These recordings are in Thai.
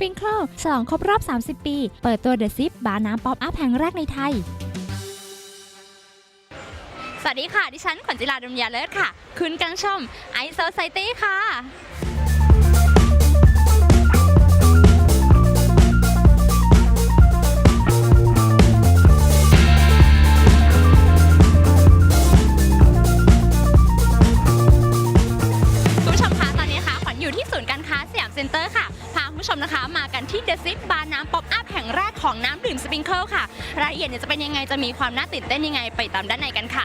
Sprinkle ฉลองครบรอบ 30 ปี เปิดตัว The Zip บาร์น้ำป๊อปอัพแห่งแรกในไทย สวัสดีค่ะ ดิฉันขวัญจิราดมยาเลิศค่ะ คุณกังชมไอโซไซตี้ค่ะคุณผู้ชมคะตอนนี้นะคะขวัญอยู่ที่ศูนย์การค้าสยามเซ็นเตอร์ค่ะ คุณผู้ชมนะคะ มากันที่เดซิปบาร์น้ำป๊อปอัพแห่งแรกของน้ำดื่มสปริงเกิลค่ะ รายละเอียดเนี่ยจะเป็นยังไงจะมีความน่าตื่นเต้นยังไงไปตามด้านในกันค่ะ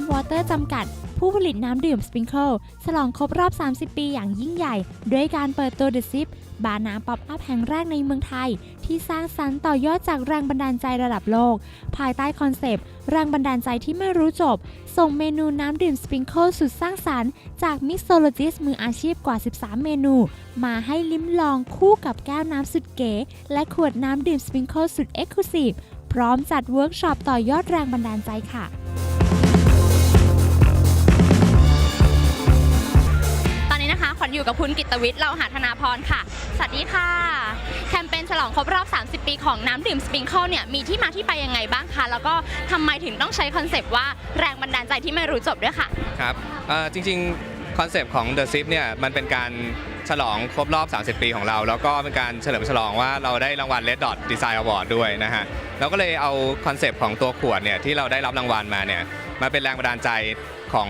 M Water จำกัด ผู้ผลิตน้ำดื่ม Sprinkle ฉลองครบรอบ 30 ปีอย่างยิ่งใหญ่ ด้วยการเปิดตัว The Sip บาร์น้ำป๊อปอัพแห่งแรกในเมืองไทย ที่สร้างสรรค์ต่อยอดจากแรงบันดาลใจระดับโลก ภายใต้คอนเซปต์ แรงบันดาลใจที่ไม่รู้จบ ส่งเมนูน้ำดื่ม Sprinkle สุดสร้างสรรค์จากมิกโซโลจิสมืออาชีพกว่า 13 เมนู มาให้ลิ้มลองคู่กับแก้วน้ำสุดเก๋ และขวดน้ำดื่ม Sprinkle สุดเอ็กซ์คลูซีฟพร้อมจัดเวิร์กช็อปต่อยอดแรงบันดาลใจค่ะ กับคุณกิตวิทย์เราหาธนาพรค่ะ สวัสดีค่ะ แคมเปญฉลองครบรอบ 30 ปีของน้ำดื่มสปริงเกิลเนี่ยมีที่มาที่ไปยังไงบ้างคะ แล้วก็ทำไมถึงต้องใช้คอนเซปต์ว่าแรงบันดาลใจที่ไม่รู้จบด้วยค่ะ ครับจริงๆ คอนเซปต์ของ The Zip เนี่ยมันเป็นการฉลองครบรอบ 30 ปีของเรา แล้วก็เป็นการเฉลิมฉลองว่าเราได้รางวัล Red Dot Design Award ด้วยนะฮะเราก็เลยเอาคอนเซปต์ของตัวขวดเนี่ยที่เราได้รับรางวัลมาเนี่ยมาเป็นแรงบันดาลใจของ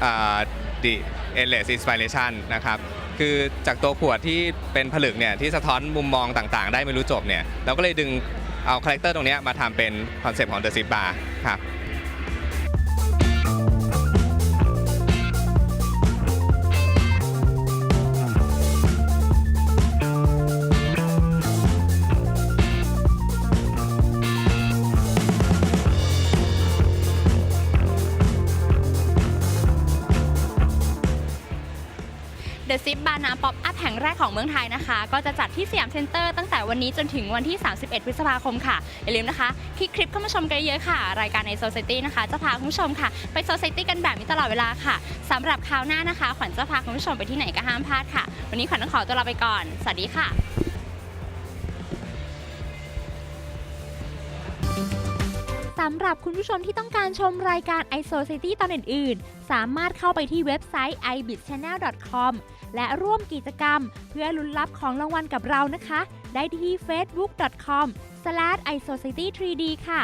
เอ่อ The Endless Inspiration นะครับ คือจากตัวขวดที่เป็นผลึกเนี่ยที่สะท้อนมุมมองต่างๆ ได้ไม่รู้จบเนี่ยเราก็เลยดึงเอาคาแรคเตอร์ตรงเนี้ยมาทำเป็นคอนเซปต์ของ The Zip Bar ครับ The Zip บาน้ำป๊อปอัพแห่งแรกของเมืองไทยนะคะ ก็จะจัดที่สยามเซ็นเตอร์ตั้งแต่วันนี้จนถึงวันที่ 31 พฤษภาคมค่ะ อย่าลืมนะคะคลิกคลิปเข้ามาชมกันเยอะค่ะ รายการใน Society นะคะ จะพาคุณผู้ชมค่ะ ไป Society กันแบบนี้ตลอดเวลาค่ะสำหรับคราวหน้านะคะ ขวัญจะพาคุณผู้ชมไปที่ไหนก็ห้ามพลาดค่ะ วันนี้ขวัญต้องขอตัวลาไปก่อน สวัสดีค่ะ สำหรับคุณผู้ชมที่ต้องการชมรายการ i Society ตอนอื่น ๆ สามารถเข้าไปที่เว็บไซต์ ibitchannel.com และร่วมกิจกรรม เพื่อลุ้นรับของรางวัลกับเรานะคะ ได้ที่ facebook.com/isociety3d ค่ะ